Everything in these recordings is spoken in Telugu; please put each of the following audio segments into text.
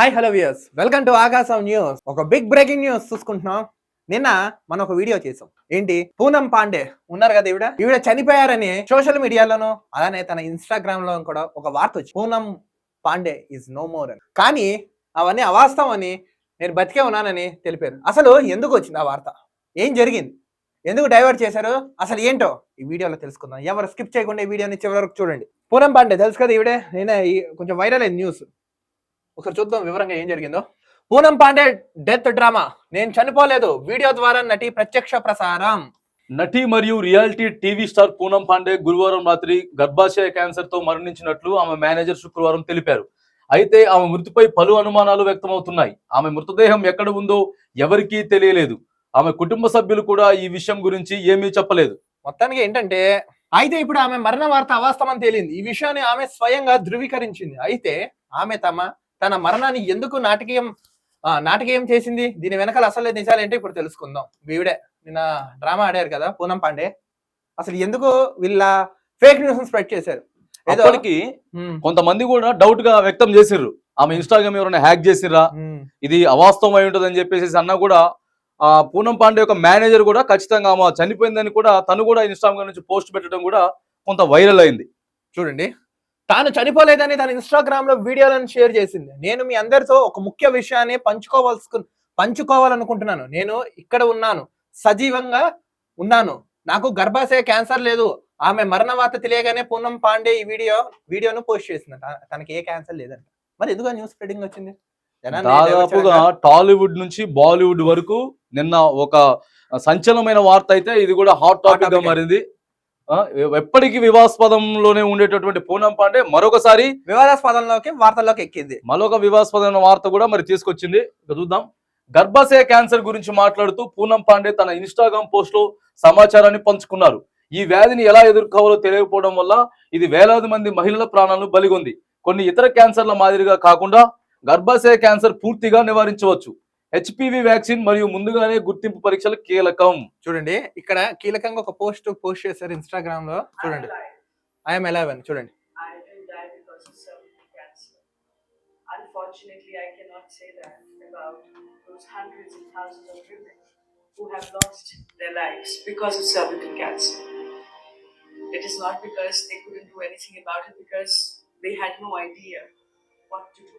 Hi hello viewers welcome to Aakasam news ఒక బిగ్ బ్రేకింగ్ న్యూస్ చూసుకుంటున్నాం. నిన్న మనం ఒక వీడియో చేసాం. ఏంటి? పూనం పాండే ఉన్నారు కదా ఈవిడ? ఈవిడ చనిపోయారని సోషల్ మీడియాలోనూ అలానే తన ఇన్స్టాగ్రామ్లో కూడా ఒక వార్త వచ్చి Poonam Pandey is no more అని. కానీ అవన్నీ అవాస్తవం అని నేను బతికే ఉన్నానని తెలిపారు. అసలు ఎందుకు వచ్చింది ఆ వార్త? ఏం జరిగింది? ఎందుకు డైవర్ట్ చేశారు? అసలు ఏంటో ఈ వీడియోలో తెలుసుకుందాం. ఎవరు స్కిప్ చేయకుండా ఈ వీడియోని చివరి వరకు చూడండి. పూనం పాండే తెలుసు కదా ఈవిడే? నేనే ఈ- కొంచెం వైరల్ అయింది న్యూస్ ఒకసారి చూద్దాం వివరంగా ఏం జరిగిందో. Poonam Pandey death drama. నేను చనిపోలేదు. వీడియో ద్వారా నటి ప్రత్యక్ష ప్రసారం. నటి మరియు reality TV star Poonam Pandey గురువారం రాత్రి గర్భాశయ క్యాన్సర్తో మరణించినట్లు ఆమె మేనేజర్ శుక్రవారం తెలిపారు. అయితే ఆమె మృతిపై పలు అనుమానాలు వ్యక్తమవుతున్నాయి. ఆమె మృతదేహం ఎక్కడ ఉందో ఎవరికీ తెలియలేదు. ఆమె కుటుంబ సభ్యులు కూడా ఈ విషయం గురించి ఏమీ చెప్పలేదు. మొత్తానికి ఏంటంటే అయితే ఇప్పుడు ఆమె మరణ వార్త అవాస్తవం అని తేలింది. ఈ విషయాన్ని ఆమె స్వయంగా ధృవీకరించింది. అయితే ఆమె తమ తన మరణాన్ని ఎందుకు నాటకీయం నాటకీయం చేసింది? దీని వెనకాల అసలు నిజాలు ఏంటో? ఇప్పుడు తెలుసుకుందాం. వీవిడే నిన్న డ్రామా ఆడారు కదా పూనం పాండే. అసలు ఎందుకు వీళ్ళ ఫేక్ న్యూస్ స్ప్రెడ్ చేశారు? అప్పటికి కొంతమంది కూడా డౌట్గా వ్యక్తం చేసిర్రు. ఆమె ఇన్స్టాగ్రామ్ ఎవరైనా హ్యాక్ చేసిర్రా? ఇది అవాస్తవం అయి ఉంటుంది అని చెప్పేసి అన్న కూడా ఆ పూనం పాండే యొక్క మేనేజర్ కూడా ఖచ్చితంగా ఆమె చనిపోయిందని కూడా తను కూడా ఇన్స్టాగ్రామ్ నుంచి పోస్ట్ పెట్టడం కూడా కొంత వైరల్ అయింది. చూడండి. తాను చనిపోలేదని తన ఇన్స్టాగ్రామ్లో వీడియోలను షేర్ చేసింది. నేను మీ అందరితో ఒక ముఖ్య విషయాన్ని పంచుకోవాల్సి పంచుకోవాలనుకుంటున్నాను. నేను ఇక్కడ ఉన్నాను. సజీవంగా ఉన్నాను. నాకు గర్భాశయ క్యాన్సర్ లేదు. ఆమె మరణ వార్త తెలియగానే పూనం పాండే ఈ వీడియో వీడియోను పోస్ట్ చేసింది. తనకి ఏ క్యాన్సర్ లేదంట. మరి ఎందుకు న్యూస్ స్ప్రెడింగ్ వచ్చింది? దాదాపుగా టాలీవుడ్ నుంచి బాలీవుడ్ వరకు నిన్న ఒక సంచలనమైన వార్త అయితే ఇది కూడా హాట్ టాపిక్గా. మారింది. ఎప్పటికీ వివాదాస్పదంలోనే ఉండేటటువంటి పూనం పాండే మరొకసారి వివాదాస్పదంలోకి వార్తల్లోకి ఎక్కింది. మరొక వివాదాస్పదమైన వార్త కూడా మరి తీసుకొచ్చింది. చూద్దాం. గర్భాశయ క్యాన్సర్ గురించి మాట్లాడుతూ పూనం పాండే తన ఇన్స్టాగ్రామ్ పోస్ట్లో సమాచారాన్ని పంచుకున్నారు. ఈ వ్యాధిని ఎలా ఎదుర్కోవాలో తెలియకపోవడం వల్ల ఇది వేలాది మంది మహిళల ప్రాణాలను బలిగొంది. కొన్ని ఇతర క్యాన్సర్ల మాదిరిగా కాకుండా గర్భాశయ క్యాన్సర్ పూర్తిగా నివారించవచ్చు. హెచ్పివి వ్యాక్సిన్ మరియు ముందుగానే గుర్తింపు పరీక్షలు కీలకం చూడండి ఇక్కడ కీలకంగా ఒక పోస్ట్ పోస్ట్ చేశారు ఇన్స్టాగ్రామ్లో చూడండి ఐఎమ్ ఎలెవెన్ చూడండి. Unfortunately, I cannot say that about those hundreds and thousands of women who have lost their lives because of cervical cancer. It is not because they couldn't do anything about it, because they had no idea what to do.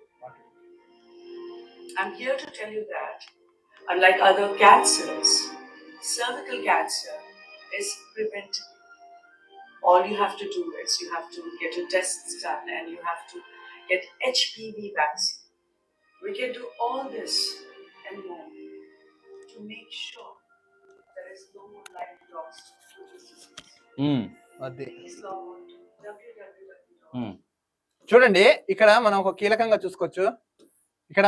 I'm here to tell you that, unlike other cancers, cervical cancer is preventable all you have to do is you have to get your tests done and you have to get HPV vaccine. We can do all this and more to make sure there is no more life lost to this disease. ఉమ్, అది Please log on to www. ఉమ్. చూడండి ఇక్కడ మనం ఒక కీలకంగా చూసుకోవచ్చు ఇక్కడ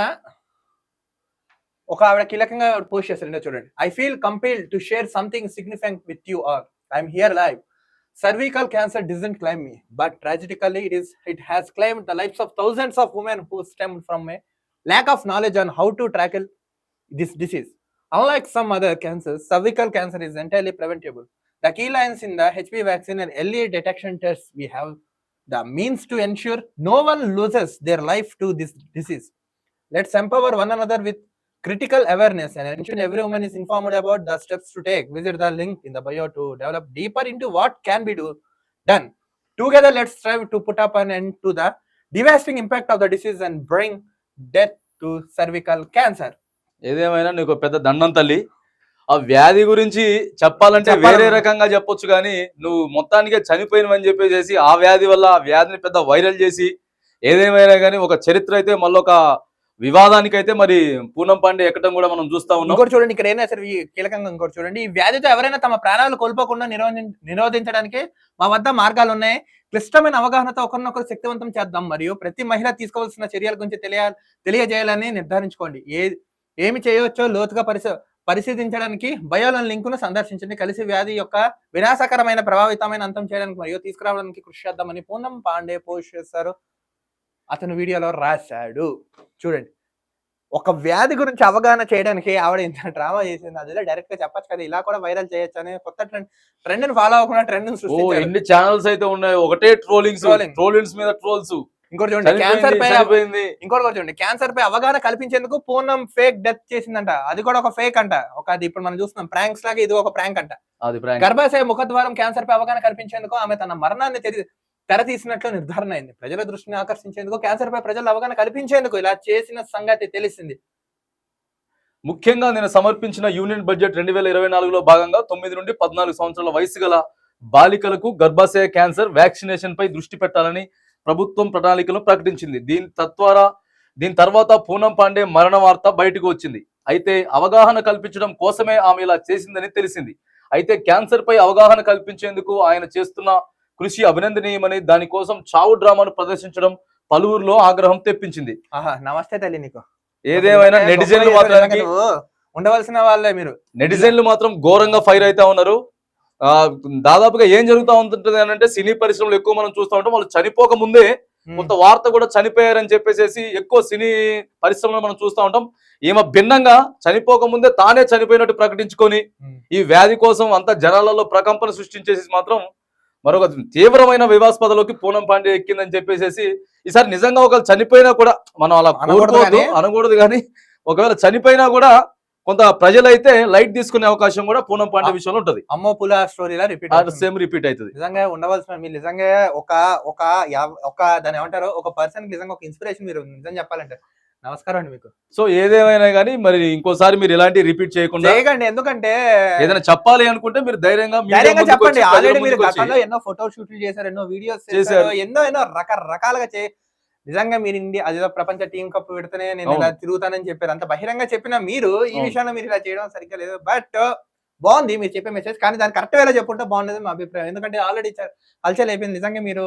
ఒక ఆవిడ కీలకంగా పోస్ట్ చేస్తారంటే చూడండి I feel compel to share something significant with you are I'm here live cervical cancer doesn't claim me but tragically it is it has claimed the lives of thousands of women who stem from a lack of knowledge on how to tackle this disease unlike some other cancers cervical cancer is entirely preventable the key lines in the hpv vaccine and early detection tests we have the means to ensure no one loses their life to this disease. Let's empower one another with critical awareness and ensure every woman is informed about the steps to take. Visit the link in the bio to develop deeper into what can be do, done. Together, let's strive to put up an end to the devastating impact of the disease and bring death to cervical cancer. ఏదేమైనా నీకు పెద్ద దండం తల్లి ఆ వ్యాధి గురించి చెప్పాలంటే చెప్పాలి. వేరే రకంగా చెప్పొచ్చు కానీ నువ్వు మొత్తానికే చనిపోయినవని చెప్పేసి ఆ వ్యాధి వల్ల ఆ వ్యాధిని పెద్ద వైరల్ చేసి ఏదేమైనా కానీ ఒక చరిత్ర అయితే మళ్ళొక వివాదానికైతే మరి పూనం పాండే ఎక్కడం కూడా మనం చూస్తా ఉన్నాం. ఇంకోటి చూడండి ఇక్కడ ఏమైనా సరే కీలకంగా ఇంకోటి చూడండి. ఈ వ్యాధితో ఎవరైనా తమ ప్రాణాలు కోల్పోకుండా నిరోధించడానికి మా వద్ద మార్గాలు ఉన్నాయి క్లిష్టమైన అవగాహనతో ఒకరినొకరు శక్తివంతం చేద్దాం. మరియు ప్రతి మహిళ తీసుకోవాల్సిన చర్యల గురించి తెలియ తెలియజేయాలని నిర్ధారించుకోండి. ఏ ఏమి చేయవచ్చో లోతుగా పరిశ పరిశీలించడానికి బయోలన్ లింకును సందర్శించండి. కలిసి వ్యాధి యొక్క వినాశకరమైన ప్రభావితమైన అంతం చేయడానికి మరియు తీసుకురావడానికి కృషి చేద్దామని పూనం పాండే పోస్ట్ అతను వీడియోలో రాశాడు. చూడండి. ఒక వ్యాధి గురించి అవగాహన చేయడానికి ఆవిడ ఇంత డ్రామా చేసింది. అదే డైరెక్ట్గా చెప్పొచ్చు కదా ఇలా కూడా వైరల్ చేయొచ్చు అని కొత్త ట్రెండ్ ట్రెండ్ని ఫాలో అవ్వకుండా ట్రెండ్ ఓ ఎన్ని ఛానల్స్ అయితే ఉన్నాయి? ఒకటే ట్రోలింగ్స్ Trolling. ట్రోలింగ్స్ మీద ట్రోల్స్. ఇంకోటి చూడండి క్యాన్సర్ పై ఇంకోటి కూడా చూడండి క్యాన్సర్ పై అవగాహన కల్పించేందుకు పూర్ణం ఫేక్ డెత్ చేసిందంట. అది కూడా ఒక ఫేక్ అంట. ఒక అది ఇప్పుడు మనం చూస్తున్నాం ప్రాంక్స్ లాగా ఇది ఒక ప్రాంక్ అంట. గర్భాశయ ముఖద్వారం క్యాన్సర్ పై అవగాహన కల్పించేందుకు ఆమె తన మరణాన్ని తెరి తెర తీసినట్లు నిర్ధారణ అయింది. ప్రజల దృష్టిని ఆకర్షించేందుకు క్యాన్సర్ పై ప్రజల అవగాహన కల్పించేందుకు ఇలా చేసిన సంగతి తెలిసింది. ముఖ్యంగా నేను సమర్పించిన యూనియన్ బడ్జెట్ రెండు వేల ఇరవై నాలుగులో భాగంగా తొమ్మిది నుండి పద్నాలుగు సంవత్సరాల వయసు గల బాలికలకు గర్భాశయ క్యాన్సర్ వ్యాక్సినేషన్ పై దృష్టి పెట్టాలని ప్రభుత్వం ప్రణాళికను ప్రకటించింది. దీని తద్వారా దీని తర్వాత పూనం పాండే మరణ వార్త బయటకు వచ్చింది. అయితే అవగాహన కల్పించడం కోసమే ఆమె ఇలా చేసిందని తెలిసింది. అయితే క్యాన్సర్ పై అవగాహన కల్పించేందుకు ఆయన చేస్తున్న కృషి అభినందనీయమని దానికోసం చావు డ్రామాను ప్రదర్శించడం పలువురిలో ఆగ్రహం తెప్పించింది. నమస్తే తల్లి నీకు. ఏదేమైనా నెటిజన్లు మాత్రానికి ఉండవలసిన వాళ్ళే మీరు. నెటిజన్లు మాత్రం ఘోరంగా ఫైర్ అవుతా ఉన్నారు. ఆ దాదాపుగా ఏం జరుగుతా ఉంటుంటది అని అంటే సినీ పరిశ్రమలు ఎక్కువ మనం చూస్తూ ఉంటాం. వాళ్ళు చనిపోక ముందే కొంత వార్త కూడా చనిపోయారని చెప్పేసి ఎక్కువ సినీ పరిశ్రమలో మనం చూస్తూ ఉంటాం. ఈమె భిన్నంగా చనిపోక ముందే తానే చనిపోయినట్టు ప్రకటించుకొని. ఈ వ్యాధి కోసం అంత జనాలలో ప్రకంపన సృష్టించేసి మాత్రం మరొక తీవ్రమైన వివాస్పదలోకి పూనం పాండే ఎక్కిందని చెప్పేసి ఈసారి నిజంగా ఒకవేళ చనిపోయినా కూడా మనం అలా అనకూడదు కోరుకోవద్దు అనకూడదు కానీ ఒకవేళ చనిపోయినా కూడా కొంత ప్రజలైతే లైట్ తీసుకునే అవకాశం కూడా పూనం పాండే విషయంలో ఉంటది. అమ్మో పుల స్టోరీలా రిపీట్ సేమ్ రిపీట్ అవుతుంది. నిజంగా ఉండవలసిన మీరు నిజంగా ఒక ఒక ఒక దాని ఏమంటారు ఒక పర్సన్ నిజంగా ఒక ఇన్స్పిరేషన్ మీరు నిజం చెప్పాలంటే నమస్కారం అండి మీకు. సో ఏదేమైనా కానీ మరి ఇంకోసారి మీరు ఇలాంటి రిపీట్ చేయకుండా చేయకండి ఎందుకంటే ఏదైనా చెప్పాలి అనుకుంటే మీరు ధైర్యంగా ధైర్యంగా చెప్పండి. ఆల్రెడీ మీరు గతంలో ఎన్నో ఫోటో షూట్లు చేశారు ఎన్నో వీడియోస్ చేశారు. ఎన్నో ఎన్నో రకరకాలుగా చే నిజంగా మీరు ఇండియా అదేదో ప్రపంచ టీం కప్ పెడితేనే నేను ఇలా తిరుగుతానని చెప్పారు. అంత బహిరంగ చెప్పిన మీరు ఈ. విషయంలో మీరు ఇలా చేయడం సరిగ్గా లేదు. బట్ బాగుంది మీరు చెప్పే మెసేజ్ కానీ దాన్ని కరెక్ట్ వేలా చెప్పుంటే బాగుండేది మా అభిప్రాయం. ఎందుకంటే ఆల్రెడీ హల్చల్ అయిపోయింది. నిజంగా మీరు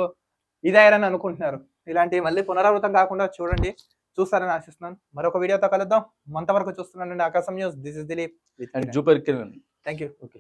ఇదయ్యారని అనుకుంటున్నారు. ఇలాంటి మళ్ళీ పునరావృతం కాకుండా చూడండి. చూస్తారని ఆశిస్తున్నాను. మరొక వీడియోతో కలుద్దాం. అంతవరకు చూస్తున్నానండి Aakasam news. This is Dilip and జూపర్ Kiran thank you okay